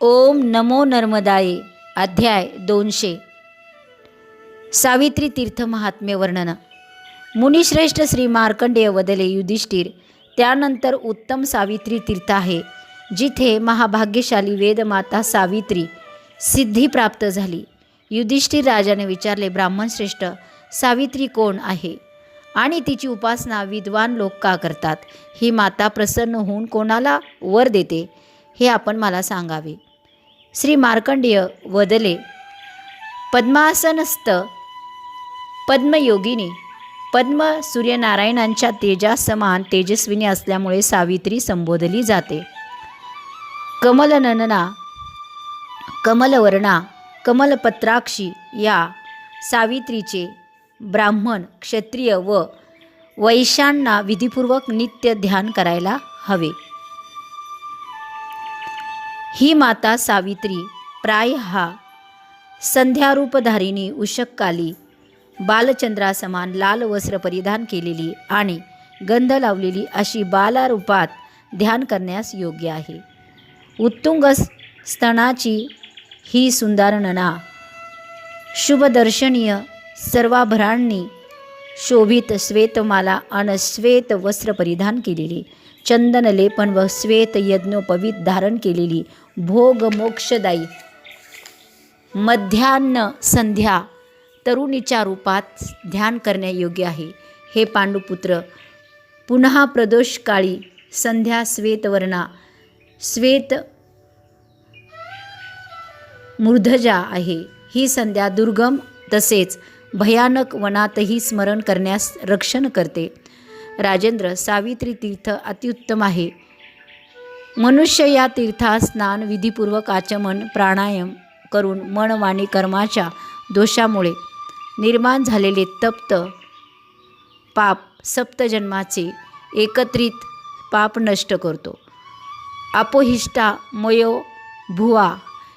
ओम नमो नर्मदाये. अध्याय दोनशे. सावित्री तीर्थ महात्म्य वर्णन. मुनिश्रेष्ठ श्री मार्कंडेय वदले युधिष्ठिर त्यानंतर उत्तम सावित्री तीर्थ आहे जिथे महाभाग्यशाली वेदमाता सावित्री सिद्धी प्राप्त झाली. युधिष्ठिर राजाने विचारले ब्राह्मण श्रेष्ठ सावित्री कोण आहे? आणि तिची उपासना विद्वान लोक का करतात? ही माता प्रसन्न होऊन कोणाला वर देते? हे आपण मला सांगावे. श्री मार्कंडेय वदले पद्मासनस्थ पद्मयोगिनी पद्म सूर्यनारायणांच्या तेजासमान तेजस्विनी असल्यामुळे सावित्री संबोधली जाते. कमलननना कमलवर्णा कमलपत्राक्षी या सावित्रीचे ब्राह्मण क्षत्रिय व वैश्यांना विधीपूर्वक नित्य ध्यान करायला हवे. ही माता सावित्री प्राय हा संध्यारूपधारिणी उषक्काली. बालचंद्रासमान लाल वस्त्र परिधान केलेली आणि गंध लावलेली अशी बालारूपात ध्यान करण्यास योग्य आहे. उत्तुंग स्तनाची ही सुंदरणना शुभदर्शनीय सर्वाभरांनी शोभित श्वेतमाला अन श्वेत वस्त्र परिधान केलेली चंदन लेपन व श्वेत यज्ञोपवीत धारण केलेली भोग मोक्षदायी. मध्यान्न संध्या तरुणीच्या रूपात ध्यान करण्यायोग्य आहे. हे पांडुपुत्र पुन्हा प्रदोषकाळी संध्या श्वेतवर्णा श्वेत मूर्धजा आहे. ही संध्या दुर्गम तसेच भयानक वनातही स्मरण करण्यास रक्षण करते. राजेंद्र सावित्री तीर्थ अत्युत्तम आहे. मनुष्य या तीर्थात स्नान विधिपूर्वक आचमन प्राणायाम करून मन वाणी कर्माच्या दोषामुळे निर्माण झालेले तप्त पाप सप्तजन्माचे एकत्रित पाप नष्ट करतो. अपोहिष्टा मयो भुवा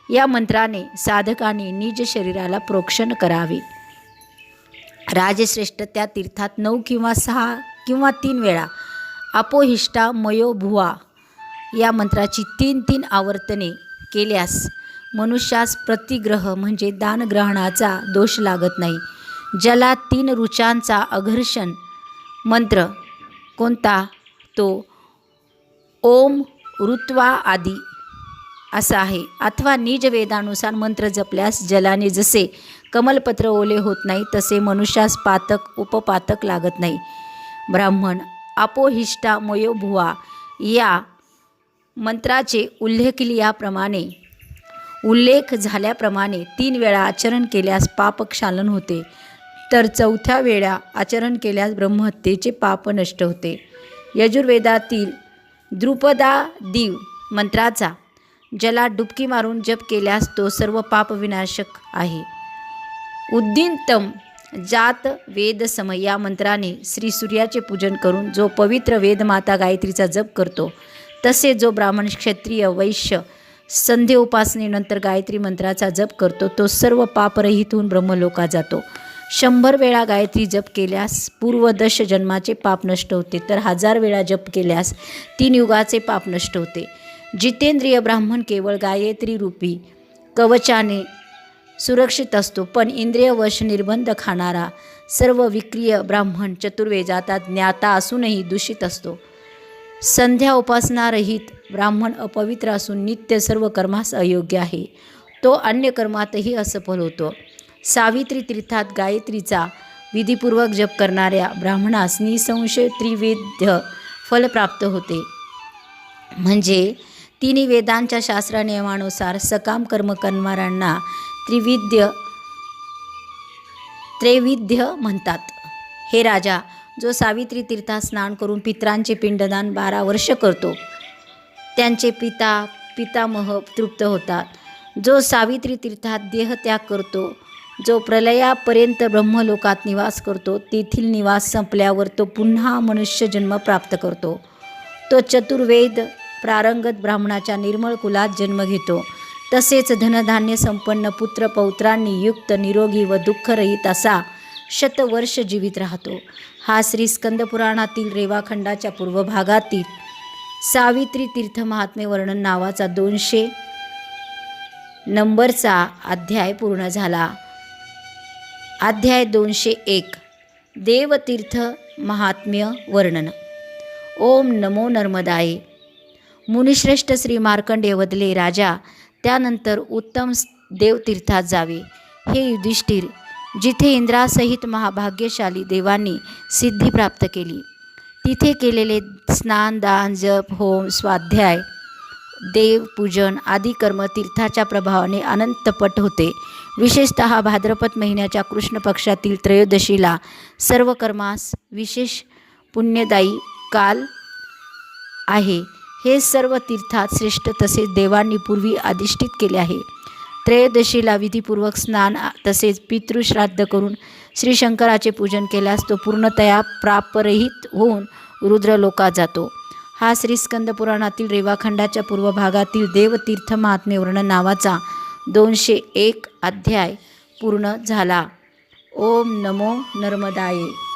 या मंत्राने साधकाने निज शरीराला प्रोक्षण करावे. राजश्रेष्ठ त्या तीर्थात नऊ किंवा सहा किंवा तीन वेळा अपोहिष्टा मयो भुवा या मंत्राची तीन तीन आवर्तने केल्यास मनुष्यास प्रतिग्रह म्हणजे दानग्रहणाचा दोष लागत नाही. ज्याला तीन रुचांचा अघर्षण मंत्र कोणता? तो ओम ऋत्वा आदी असा आहे. अथवा निज वेदानुसार मंत्र जपल्यास जलाने जसे कमलपत्र ओले होत नाही तसे मनुष्यास पातक उपपातक लागत नाही. ब्राह्मण अपोहिष्टा मयोभुवा या मंत्राचे उल्लेखिल्याप्रमाणे उल्लेख झाल्याप्रमाणे तीन वेळा आचरण केल्यास पापक्षालन होते. तर चौथ्या वेळा आचरण केल्यास ब्रह्महत्येचे पाप नष्ट होते. यजुर्वेदातील द्रुपदा दिव मंत्राचा जला डुबकी मारून जप केल्यास तो सर्व पाप विनाशक आहे. उद्दिनतम जात वेद सम या मंत्राने श्री सूर्याचे पूजन करून जो पवित्र वेदमाता गायत्रीचा जप करतो तसे जो ब्राह्मण क्षत्रिय वैश्य संध्य उपासनेनंतर गायत्री मंत्राचा जप करतो तो सर्व पापरहित होऊन जातो. शंभर वेळा गायत्री जप केल्यास पूर्वदश जन्माचे पाप नष्ट होते तर हजार वेळा जप केल्यास तीन युगाचे पाप नष्ट होते. जितेंद्रिय ब्राह्मण केवळ गायत्री रूपी कवचाने सुरक्षित असतो पण इंद्रियवश निर्बंध खाणारा सर्व विक्रिय ब्राह्मण चतुर्वेजाता ज्ञाता असूनही दूषित असतो. संध्या उपासनारहित ब्राह्मण अपवित्र असून नित्य सर्व कर्मास अयोग्य आहे. तो अन्य कर्मातही असफल होतो. सावित्री तीर्थात गायत्रीचा विधीपूर्वक जप करणाऱ्या ब्राह्मणास निसंशय त्रिवेद्य फल प्राप्त होते. म्हणजे तिन्ही वेदांच्या शास्त्र नियमानुसार सकाम कर्म करणाऱ्यांना त्रिविद्य त्रैविध्य म्हणतात. हे राजा जो सावित्री तीर्थात स्नान करून पित्रांचे पिंडदान बारा वर्ष करतो त्यांचे पिता पितामह तृप्त होतात. जो सावित्री तीर्थात देहत्याग करतो जो प्रलयापर्यंत ब्रह्मलोकात निवास करतो तेथील निवास संपल्यावर तो पुन्हा मनुष्य जन्म प्राप्त करतो. तो चतुर्वेद प्रारंगत ब्राह्मणाच्या निर्मळ कुलात जन्म घेतो. तसेच धनधान्य संपन्न पुत्र पौत्रांनी युक्त निरोगी व दुःखरहित असा शतवर्ष जीवित राहतो. हा श्री स्कंदपुराणातील रेवाखंडाच्या पूर्व भागातील सावित्री तीर्थ महात्म्य वर्णन नावाचा दोनशे नंबरचा अध्याय पूर्ण झाला. अध्याय दोनशे एक देवतीर्थ महात्म्य वर्णन. ओम नमो नर्मदाय. मुनिश्रेष्ठ श्री मार्कंडे वदले राजा त्यानंतर उत्तम देवतीर्थात जावे. हे युधिष्ठिर जिथे इंद्रासहित महाभाग्यशाली देवांनी सिद्धी प्राप्त केली. तिथे केलेले स्नान दान जप होम स्वाध्याय देवपूजन आदी कर्म तीर्थाच्या प्रभावाने अनंतपट होते. विशेषत भाद्रपद महिन्याच्या कृष्ण पक्षातील त्रयोदशीला सर्व कर्मास विशेष पुण्यदायी काल आहे. हे सर्व तीर्थात श्रेष्ठ तसेच देवांनी पूर्वी अधिष्ठित केले आहे. त्रयोदशीला विधीपूर्वक स्नान तसेच पितृश्राद्ध करून श्री शंकराचे पूजन केल्यास तो पूर्णतया प्रापरहित होऊन रुद्रलोकात जातो. हा श्री स्कंद पुराणातील रेवाखंडाच्या पूर्व भागातील देवतीर्थ महात्मे वर्णन नावाचा दोनशे एक अध्याय पूर्ण झाला. ओम नमो नर्मदाये.